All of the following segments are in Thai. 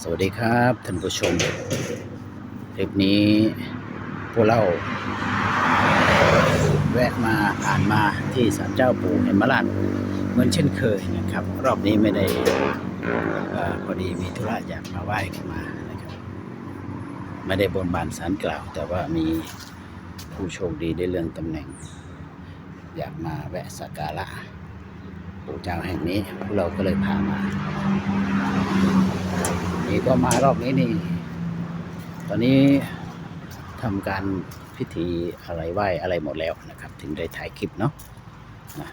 สวัสดีครับท่านผู้ชม คลิปนี้พวกเรา แวะมาผ่านมาที่ศาลเจ้าปู่เห็นมราชเหมือนเช่นเคยนะครับ รอบนี้ไม่ได้อพอดีมีธุระอยากมาไหว้ขึ้นมานะครับไม่ได้บนบานสารกล่าว แต่ว่ามีผู้โชคดีได้เรื่องตำแหน่ง อยากมาแวะสักการะปู่เจ้าแห่งนี้พวกเราก็เลยพามา นี่ก็มารอบนี้นี่ ตอนนี้ทำการพิธีอะไรไหว้อะไรหมดแล้วนะครับ ถึงได้ถ่ายคลิปเนาะนะ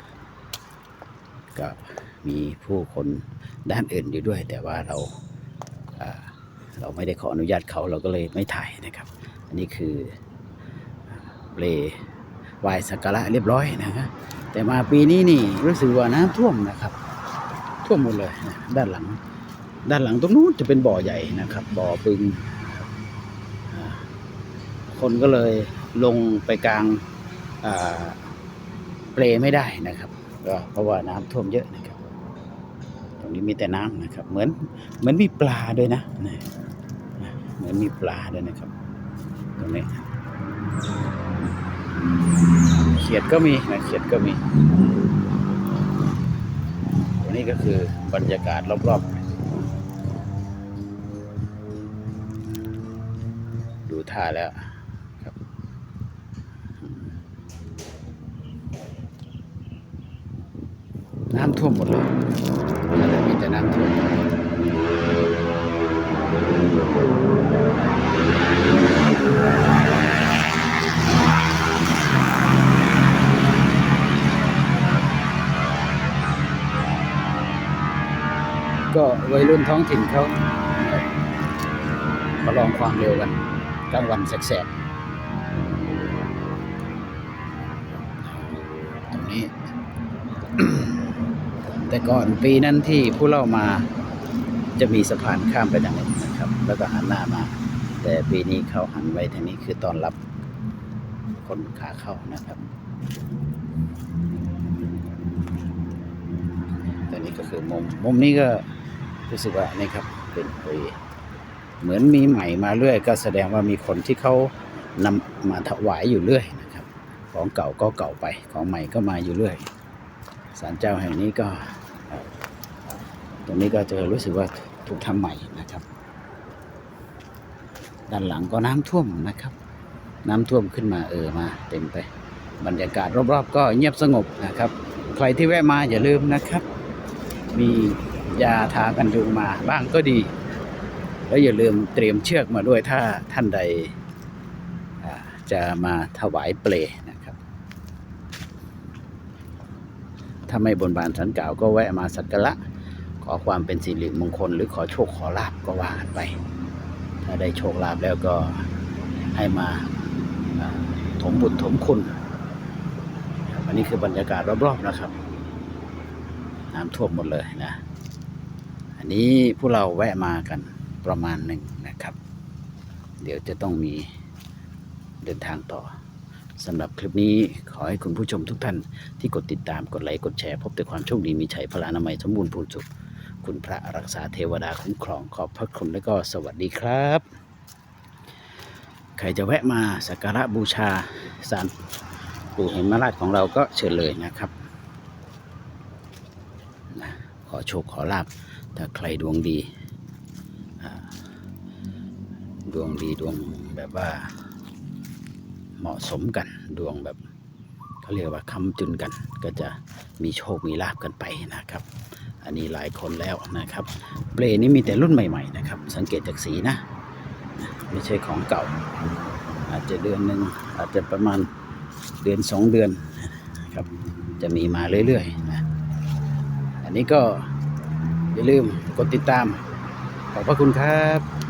ก็มีผู้คนด้านอื่นอยู่ด้วย แต่ว่าเราเราไม่ได้ขออนุญาตเขาเราก็เลยไม่ถ่ายนะครับ อันนี้คือเปลไหว้สักการะเรียบร้อยนะครับแต่มาปีนี้นี่รู้สึกว่าน้ำท่วมนะครับ ท่วมหมดเลยนะด้านหลัง ด้านหลังตรงนู้นจะเป็นบ่อใหญ่นะครับ บ่อบึง คนก็เลยลงไปกลางเปลไม่ได้นะครับก็เพราะว่าน้ำท่วมเยอะนะครับ ตรงนี้มีแต่น้ำนะครับ เหมือนเหมือนมีปลาด้วยนะเหมือนมีปลาด้วยนะครับ ตรงนี้เขียดก็มีนะเขียดก็มีตรงนี้ก็คือบรรยากาศรอบๆ ท่าแล้วครับ น้ำท่วมหมดเลยอะไรมีแต่น้ำท่วมก็วัยรุ่นท้องถิ่นเขาประลองความเร็วกัน กลางวันแสกๆตรงนี้ แต่ก่อนปีนั้นที่ผู้เล่ามาจะมีสะพานข้ามไปทางนี้นะครับ แล้วก็หันหน้ามา แต่ปีนี้เขาหันไว้ทางนี้คือตอนรับคนขาเข้านะครับต่นี่ก็คือมุม มุมนี้ก็รู้สึกว่านี่ครับเป็นเป เหมือนมีใหม่มาเรื่อย ก็แสดงว่ามีคนที่เขานำมาถวายอยู่เรื่อยนะครับ ของเก่าก็เก่าไป ของใหม่ก็มาอยู่เรื่อยศาลเจ้าแห่งนี้ก็ตรงนี้ก็จะรู้สึกว่าถูกทำใหม่นะครับ ด้านหลังก็น้ำท่วมนะครับ น้ำท่วมขึ้นมาเออมา เต็มไป บรรยากาศรอบๆ ก็เงียบสงบนะครับ ใครที่แวะมาอย่าลืมนะครับ มียาทากันยุงมาบ้างก็ดี แล้วอย่าลืมเตรียมเชือกมาด้วยถ้าท่านใดจะมาถวายเปลนะครับ ถ้าไม่บนบานสันกล่าวก็แวะมาสักการะขอความเป็นสิริมงคล หรือขอโชคขอลาบก็ว่ากันไป ถ้าได้โชคลาภแล้วก็ให้มาถมบุญถมคุณอันนี้คือบรรยากาศรอบๆนะครับ น้ำท่วมหมดเลยนะ อันนี้พวกเราแวะมากัน ประมาณหนึ่งนะครับ เดี๋ยวจะต้องมีเดินทางต่อสำหรับคลิปนี้ขอให้คุณผู้ชมทุกท่านที่กดติดตามกดไลค์กดแชร์พบแต่ความโชคดีมีชัยพลานามัยสมบูรณ์พูนสุข คุณพระรักษาเทวดาคุ้มครองขอบพระคุณและก็สวัสดีครับ ใครจะแวะมาสักการะบูชาสารปู่เห็นมาราชของเราก็เชิญเลยนะครับนะขอโชคขอลาบถ้าใครดวงดี ดวงดีดวงแบบว่า เหมาะสมกันดวงแบบเขาเรียกว่าคำจุนกัน ก็จะมีโชคมีลาบกันไปนะครับ อันนี้หลายคนแล้วนะครับ เปลนี้มีแต่รุ่นใหม่ ๆ นะครับ สังเกตจากสีนะ ไม่ใช่ของเก่า อาจจะเดือนหนึ่งอาจจะประมาณเดือนสองเดือนนะครับ จะมีมาเรื่อยๆนะอันนี้ก็อย่าลืมกดติดตาม ขอบพระคุณครับ